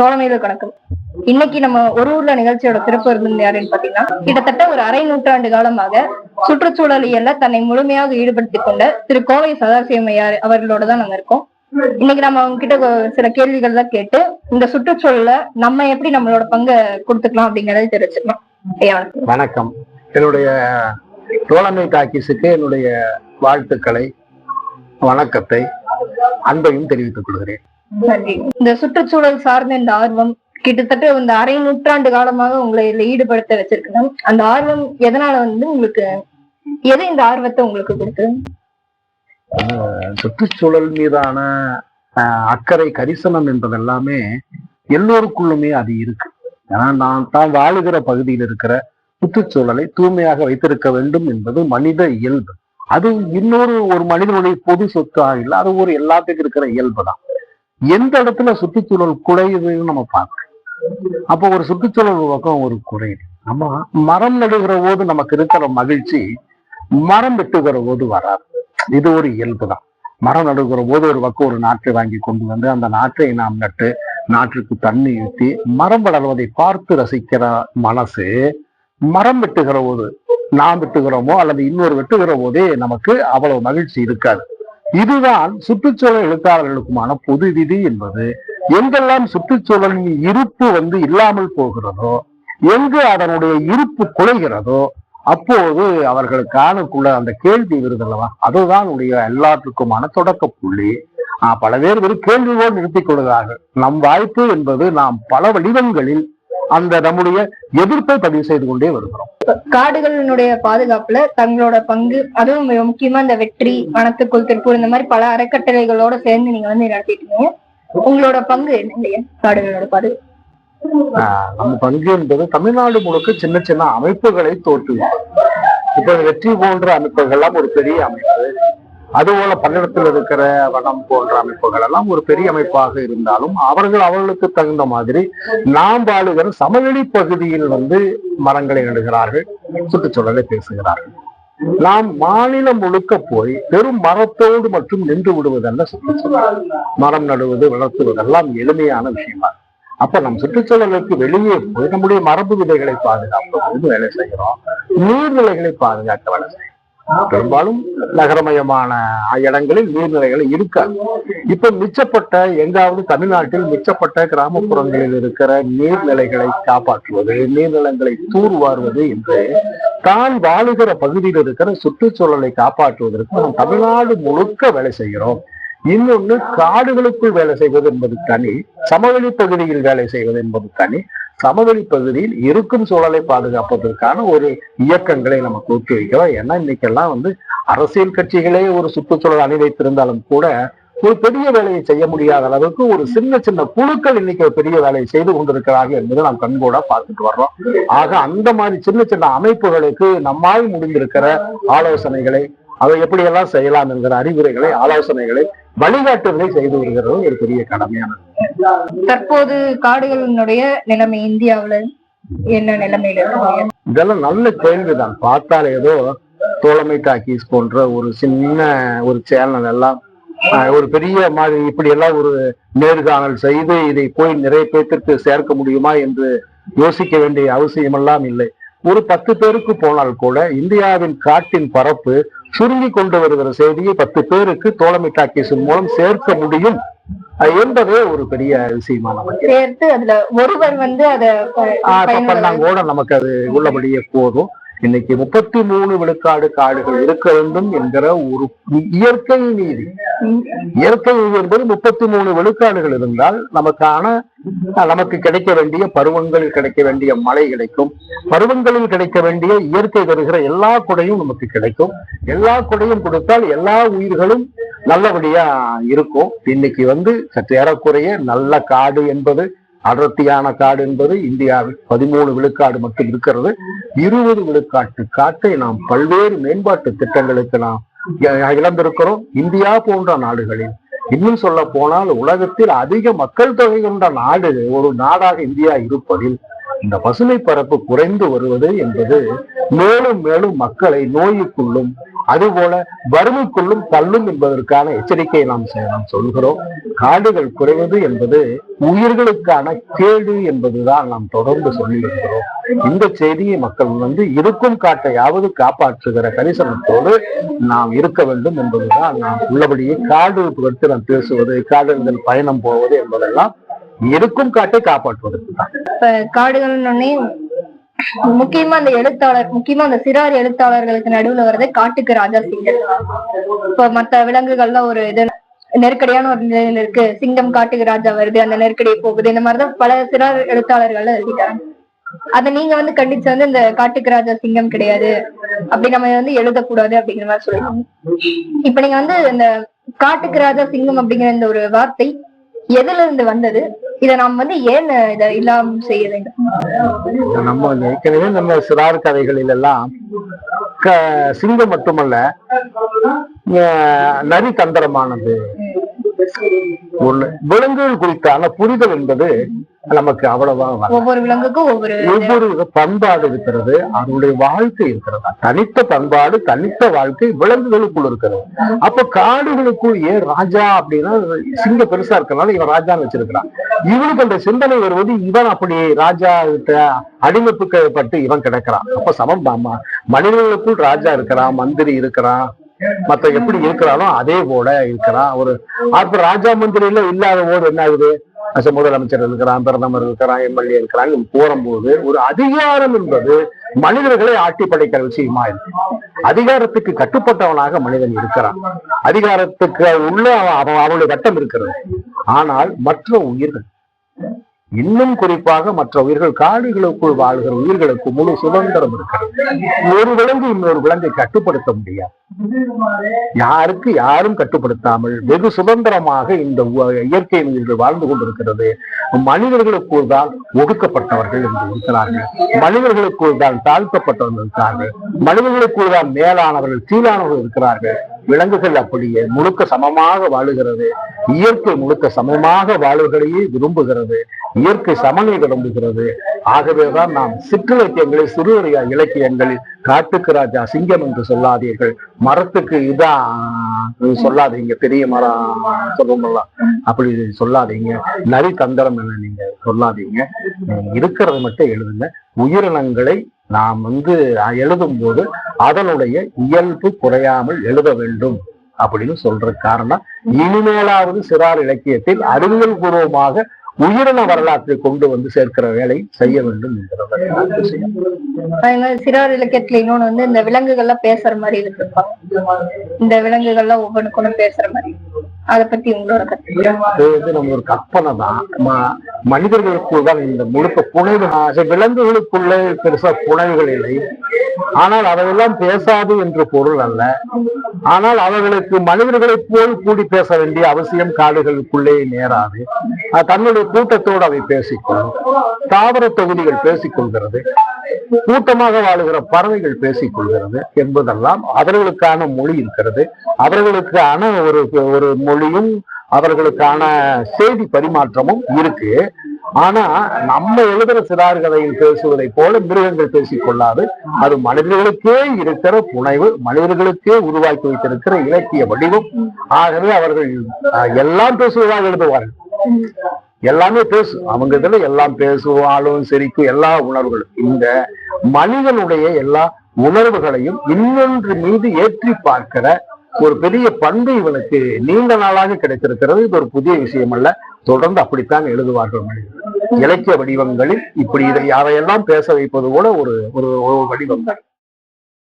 தோழமையில வணக்கம். இன்னைக்கு நம்ம ஒரு ஊர்ல நிகழ்ச்சியோட சிறப்பு இருந்தது யாருன்னு பாத்தீங்கன்னா கிட்டத்தட்ட ஒரு அரை நூற்றாண்டு காலமாக சுற்றுச்சூழலியல்ல தன்னை முழுமையாக ஈடுபடுத்திக் கொண்ட திரு கோவை சதாசிவம் அவர்களோட தான் நாங்க இருக்கோம். இன்னைக்கு நம்ம அவங்க கிட்ட சில கேள்விகள் தான் கேட்டு இந்த சுற்றுச்சூழல நம்ம எப்படி நம்மளோட பங்கை கொடுத்துக்கலாம் அப்படிங்கறத தெரிவிச்சுக்கலாம் வணக்கம். என்னுடைய தோழமை டாக்கீஸுக்கு என்னுடைய வாழ்த்துக்களை வணக்கத்தை அன்பையும் தெரிவித்துக் கொள்கிறேன். இந்த சுற்றுச்சூழல் சார்ந்த இந்த ஆர்வம் கிட்டத்தட்ட இந்த அரை நூற்றாண்டு காலமாக உங்களை இதுல ஈடுபடுத்த வச்சிருக்கணும் அந்த ஆர்வம் எதனால வந்து உங்களுக்கு எது இந்த ஆர்வத்தை உங்களுக்கு கொடுத்தது? சுற்றுச்சூழல் மீதான அக்கறை கரிசனம் என்பதெல்லாமே எல்லோருக்குள்ளுமே அது இருக்கு. ஏன்னா நான் தான் வாழுகிற பகுதியில் இருக்கிற சுற்றுச்சூழலை தூய்மையாக வைத்திருக்க வேண்டும் என்பது மனித இயல்பு. அது இன்னொரு ஒரு மனிதனுடைய பொது சொத்து இல்லை அது ஒரு எல்லாத்துக்கும் இருக்கிற இயல்பு தான் எந்த இடத்துல சுற்றுச்சூழல் குறையுதுன்னு நம்ம பார்க்கணும். அப்போ ஒரு சுற்றுச்சூழல் பக்கம் ஒரு குறையுது. நம்ம மரம் நடுகிற போது நமக்கு இருக்கிற மகிழ்ச்சி மரம் வெட்டுகிற போது வராது. இது ஒரு இயல்பு தான் மரம் நடுகிற போது ஒரு பக்கம் ஒரு நாற்றை வாங்கி கொண்டு வந்து அந்த நாற்றை நாம் நட்டு நாற்றுக்கு தண்ணி ஊற்றி மரம் வளர்வதை பார்த்து ரசிக்கிற மனசு மரம் வெட்டுகிற போது நாம் வெட்டுகிறோமோ அல்லது இன்னொரு வெட்டுகிற போதே நமக்கு அவ்வளவு மகிழ்ச்சி இருக்காது. இதுதான் சுற்றுச்சூழல் எழுத்தாளர்களுக்குமான பொது விதி என்பது. எங்கெல்லாம் சுற்றுச்சூழலின் இருப்பு வந்து இல்லாமல் போகிறதோ எங்கு அதனுடைய இருப்பு குலைகிறதோ அப்போது அவர்கள் காணக்குள்ள அந்த கேள்வி விருதல்லவா அதுதான் உடைய எல்லாத்துக்குமான தொடக்க புள்ளி. ஆஹ் பல பேர் வெறும் கேள்வியோடு நிறுத்திக் கொள்கிறார்கள். நம் வாய்ப்பு என்பது நாம் பல வடிவங்களில் அந்த நம்முடைய எதிர்ப்பை பதிவு செய்து கொண்டே வருகிறோம். காடுகளினுடைய பாதுகாப்புல தங்களோட பங்கு அதுவும் மிக முக்கியமா இந்த வெற்றி வனத்துக்குள் திருப்பூர் இந்த மாதிரி பல அறக்கட்டளைகளோட சேர்ந்து நீங்க வந்து நடத்திட்டு இருக்கீங்க. உங்களோட பங்கு என்ன இல்லையா? காடுகளோட பாதுகாப்பு நம்ம பங்கு என்பது தமிழ்நாடு முழுக்க சின்ன சின்ன அமைப்புகளை தோற்றுவிக்கும். இப்ப வெற்றி போன்ற அமைப்புகள் எல்லாம் ஒரு பெரிய அமைப்பு. அதுபோல பல்லடத்தில் இருக்கிற வனம் போன்ற அமைப்புகள் எல்லாம் ஒரு பெரிய அமைப்பாக இருந்தாலும் அவர்கள் அவர்களுக்கு தகுந்த மாதிரி நாம் வாழுகிற சமவெளி பகுதியில் வந்து மரங்களை நடுகிறார்கள் சுற்றுச்சூழலை பேசுகிறார்கள். நாம் மாநிலம் முழுக்க போய் பெரும் மரத்தோடு மட்டும் நின்று விடுவதல்ல சுற்றுச்சூழல். மரம் நடுவது வளர்த்துவதெல்லாம் எளிமையான விஷயமா. அப்ப நம் சுற்றுச்சூழலுக்கு வெளியே போய் நம்முடைய மரபு விதைகளை பாதுகாப்பதற்கு வேலை செய்கிறோம். நீர்நிலைகளை பாதுகாக்க வேலை செய்கிறோம். பெரும்பாலும் நகரமயமான இடங்களில் நீர்நிலைகள் இருக்காது. இப்ப மிச்சப்பட்ட எங்காவது தமிழ்நாட்டில் மிச்சப்பட்ட கிராமப்புறங்களில் இருக்கிற நீர்நிலைகளை காப்பாற்றுவது நீர்நிலங்களை தூர்வாருவது என்று தான் வாழுகிற பகுதியில் இருக்கிற சுற்றுச்சூழலை காப்பாற்றுவதற்கு நாம் தமிழ்நாடு முழுக்க வேலை செய்கிறோம். இன்னொன்னு காடுகளுக்குள் வேலை செய்வது என்பது தனி சமவெளி பகுதியில் வேலை செய்வது என்பது தனி. சமவெளி பகுதியில் இருக்கும் சூழலை பாதுகாப்பதற்கான ஒரு இயக்கங்களை நம்ம ஊக்குவிக்கிறோம் ஏன்னா இன்னைக்கெல்லாம் வந்து அரசியல் கட்சிகளே ஒரு சுற்றுச்சூழல் அணி வைத்திருந்தாலும் கூட ஒரு பெரிய வேலையை செய்ய முடியாத அளவுக்கு ஒரு சின்ன சின்ன குழுக்கள் இன்னைக்கு ஒரு பெரிய வேலையை செய்து கொண்டிருக்கிறார்கள் என்பதை நாம் கண்கூட பார்த்துட்டு வர்றோம். ஆக அந்த மாதிரி சின்ன சின்ன அமைப்புகளுக்கு நம்மால் முடிந்திருக்கிற ஆலோசனைகளை அதை எப்படியெல்லாம் செய்யலாம் என்கிற அறிவுரைகளை ஆலோசனைகளை வழிகாட்டுதலை செய்து வருகிறது. ஒரு பெரிய கடமையானது தற்போது காடுகளினுடைய நிலைமை இந்தியாவுல என்ன நிலைமையில இதெல்லாம் நல்ல கேள்விதான் பார்த்தால் ஏதோ தோழமை டாக்கீஸ் போன்ற ஒரு சின்ன ஒரு சேனல் எல்லாம் ஒரு பெரிய மாதிரி இப்படி எல்லாம் ஒரு நேர்காணல் செய்து இதை போய் நிறைய பேத்திற்கு சேர்க்க முடியுமா என்று யோசிக்க வேண்டிய அவசியமெல்லாம் இல்லை. ஒரு பத்து பேருக்கு போனால் கூட இந்தியாவின் காட்டின் பரப்பு சுருங்கி கொண்டு வருகிற செய்தியை பத்து பேருக்கு தோழமை டாக்கீஸின் மூலம் சேர்க்க முடியும். என்பதே ஒரு பெரிய விஷயமா நமக்கு. சேர்த்து அதுல ஒருவர் வந்து அத ப- ஆஹ் பயனுள்ள தப்பெல்லாம் கூட நமக்கு அது உள்ளபடியே போதும். இன்னைக்கு முப்பத்தி மூணு விழுக்காடு காடுகள் இருக்க வேண்டும் என்கிற ஒரு இயற்கை நீதி. இயற்கை நீதி என்பது முப்பத்தி மூணு விழுக்காடுகள் இருந்தால் நமக்கான நமக்கு கிடைக்க வேண்டிய பருவங்களில் கிடைக்க வேண்டிய மழை கிடைக்கும். பருவங்களில் கிடைக்க வேண்டிய இயற்கை தருகிற எல்லா கொடையும் நமக்கு கிடைக்கும். எல்லா கொடையும் கொடுத்தால் எல்லா உயிர்களும் நல்லபடியா இருக்கும். இன்னைக்கு வந்து சற்று ஏறக்குறைய நல்ல காடு என்பது அடர்த்தியான காடு என்பது இந்தியாவில் பதிமூணு விழுக்காடு மட்டும் இருக்கிறது. இருபது விழுக்காட்டு காட்டை நாம் பல்வேறு மேம்பாட்டு திட்டங்களுக்கு நாம் இழந்திருக்கிறோம். இந்தியா போன்ற நாடுகளில் இன்னும் சொல்ல போனால் உலகத்தில் அதிக மக்கள் தொகை கொண்ட நாடு ஒரு நாடாக இந்தியா இருப்பதில் இந்த பசுமை பரப்பு குறைந்து வருவது என்பது மேலும் மேலும் மக்களை நோய்க்குள்ளும் அதுபோல வறுமைக்குள்ளும் தள்ளும் என்பதற்கான எச்சரிக்கையை நாம் நாம் சொல்கிறோம் காடுகள் குறைவது என்பது உயிர்களுக்கான கேடு என்பதுதான் நாம் தொடர்ந்து சொல்லி வருகிறோம் இந்த செய்தியை மக்கள் வந்து இருக்கும் காட்டையாவது காப்பாற்றுகிற கரிசனத்தோடு நாம் இருக்க வேண்டும் என்பதுதான் நாம் உள்ளபடியே காடு பற்றி நாம் பேசுவது காடுகளில் பயணம் போவது என்பதெல்லாம் இருக்கும் காட்டை காப்பாற்றுவதற்கு இப்ப காடுகள்னு முக்கியமா அந்த எழுத்தாளர் முக்கியமா அந்த சிறார் எழுத்தாளர்களுக்கு நடுவுல வர்றது காட்டுக்கு ராஜா சிங்கம். இப்ப மத்த விலங்குகள்லாம் ஒரு இது நெருக்கடியான ஒரு நிலையில இருக்கு. சிங்கம் காட்டுக்கு ராஜா வருது அந்த நெருக்கடியை போகுது. இந்த மாதிரிதான் பல சிறார் எழுத்தாளர்கள் எழுதிட்டாங்க. அத நீங்க வந்து கண்டிச்சு வந்து இந்த காட்டுக்கு ராஜா சிங்கம் கிடையாது. அப்படி நம்ம வந்து எழுதக்கூடாது அப்படிங்கிற மாதிரி சொல்லுவாங்க இப்ப நீங்க வந்து இந்த காட்டுக்கு ராஜா சிங்கம் அப்படிங்கிற இந்த ஒரு வார்த்தை எதுல இருந்து வந்தது? இத நாம் வந்து ஏன் இத இல்லாம செய்ய வேண்டும்? நம்ம ஏற்கனவே நம்ம சிறார் கதைகளில் எல்லாம் க- சிங்கம் மட்டுமல்ல நரி தந்திரமானது ஒண்ணு விலங்குகள் குறித்தான புரிதல் என்பது நமக்கு அவ்வளவா. ஒவ்வொரு விலங்குக்கும் ஒவ்வொரு ஒவ்வொரு பண்பாடு இருக்கிறது அதனுடைய வாழ்க்கை இருக்கிறது. தனித்த பண்பாடு தனித்த வாழ்க்கை விலங்குகளுக்குள் இருக்கிறது. அப்ப காடுகளுக்குள் ஏன் ராஜா அப்படின்னா சிங்க பெருசா இருக்கனால இவன் ராஜான்னு வச்சிருக்கிறான். இவனுக்கு அந்த சிந்தனை வருவது இவன் அப்படி ராஜா கிட்ட அடிமைப்புக்கப்பட்டு இவன் கிடக்கிறான். அப்ப சமம் தாமா மனிதர்களுக்குள் ராஜா இருக்கிறான் மந்திரி இருக்கிறான் மத்த எப்படி இருக்கிறானோ அதே போல இருக்கிறான். ஒரு அப்ப ராஜா மந்திரியில இல்லாத போது என்ன ஆகுது? முதலமைச்சர் இருக்கிறான் பிரதமர் இருக்கிறான் எம்எல்ஏ இருக்கிறான் போகும்போது ஒரு அதிகாரம் என்பது மனிதர்களை ஆட்டி படைக்கிற விஷயமா இருக்கு அதிகாரத்துக்கு கட்டுப்பட்டவனாக மனிதன் இருக்கிறான். அதிகாரத்துக்கு உள்ள அவன் அவனுடைய வட்டம் இருக்கிறது. ஆனால் மற்ற உயிர்கள் இன்னும் குறிப்பாக மற்ற உயிர்கள் காடுகளுக்குள் வாழ்கிற உயிர்களுக்கு முழு சுதந்திரம் இருக்கிறது. ஒரு விலங்கு இன்னொரு விலங்கை கட்டுப்படுத்த முடியாது. யாருக்கு யாரும் கட்டுப்படுத்தாமல் வெகு சுதந்திரமாக இந்த இயற்கை உயிர்கள் வாழ்ந்து கொண்டிருக்கிறது. மனிதர்களுக்குள் தான் ஒடுக்கப்பட்டவர்கள் என்று இருக்கிறார்கள். மனிதர்களுக்குள் தான் தாழ்த்தப்பட்டவர்கள் இருக்கிறார்கள். மனிதர்களுக்குள் தான் மேலானவர்கள் கீழானவர்கள் இருக்கிறார்கள். விலங்குகள் அப்படியே முழுக்க சமமாக வாழுகிறது. இயற்கை முழுக்க சமமாக வாழ்வதையே விரும்புகிறது. இயற்கை சமநிலை விரும்புகிறது. ஆகவேதான் நாம் சிற்றிலக்கியங்களை சிறுவரிய இலக்கியங்களில் காட்டுக்கு ராஜா சிங்கம் என்று சொல்லாதீர்கள். மரத்துக்கு இதான் சொல்லாதீங்க. பெரிய மரம் சொல்லுவோம்ல. அப்படி சொல்லாதீங்க. நரி தந்திரம் என்ன நீங்க சொல்லாதீங்க. நீங்க இருக்கிறத மட்டும் எழுதுங்க. உயிரினங்களை நாம் வந்து எழுதும் போது அதனுடைய இயல்பு குறையாமல் எழுத வேண்டும் அப்படின்னு சொல்ற காரணம். இனிமேலாவது சிறார் இலக்கியத்தில் அறிவியல் பூர்வமாக உயிரின வரலாற்றை கொண்டு வந்து சேர்க்கிற வேலை செய்ய வேண்டும் என்கிறத விஷயம் அதே மாதிரி சிறார் இலக்கியத்துல இன்னொன்னு வந்து இந்த விலங்குகள்லாம் பேசுற மாதிரி இருப்பாங்க இந்த விலங்குகள்லாம் ஒவ்வொன்றுக்கும் பேசுற மாதிரி. அத பத்தி உங்களோட கருத்து. இது நம்ம ஒரு கற்பனை தான். மனிதர்களுக்குள் தான் இந்த முழுக்க புனைவு. ஆசை விலங்குகளுக்குள்ளே பெருசா புனைவுகள் இல்லை. ஆனால் அவையெல்லாம் பேசாது என்று பொருள் அல்ல. ஆனால் அவர்களுக்கு மனிதர்களைப் போல் கூடி பேச வேண்டிய அவசியம் காடுகளுக்குள்ளே நேராது. தன்னுடைய கூட்டத்தோடு அவை பேசிக்கொள்ளும். தாவர தொகுதிகள் பேசிக்கொள்கிறது. கூட்டமாக வாழுகிற பறவைகள் பேசிக்கொள்கிறது என்பதெல்லாம் அவர்களுக்கான மொழி இருக்கிறது. அவர்களுக்கான ஒரு ஒரு மொழியும் அவர்களுக்கான செய்தி பரிமாற்றமும் இருக்கு. ஆனா நம்ம எழுதுற சிறார் கதையில் பேசுவதை போல மிருகங்கள் பேசிக் கொள்ளாது. அது மனிதர்களுக்கே இருக்கிற புனைவு மனிதர்களுக்கே உருவாக்கி வைத்திருக்கிற இலக்கிய வடிவம். ஆகவே அவர்கள் எல்லாம் பேசுவதாக எழுதுவார்கள். எல்லாமே பேசு அவங்க இதுல எல்லாம் பேசுவாலும் சிரிக்கும் எல்லா உணர்வுகளும். இந்த மனிதனுடைய எல்லா உணர்வுகளையும் இன்னொன்று மீது ஏற்றி பார்க்கிற ஒரு பெரிய பண்பு இவனுக்கு நீண்ட நாளாக கிடைத்திருக்கிறது. இது ஒரு புதிய விஷயம் அல்ல தொடர்ந்து அப்படித்தான் எழுதுவார்கள் மனிதர்கள். இலக்கிய வடிவங்களில் இப்படி இதை யாரையெல்லாம் பேச வைப்பது போல ஒரு ஒரு ஒரு வடிவம். தான்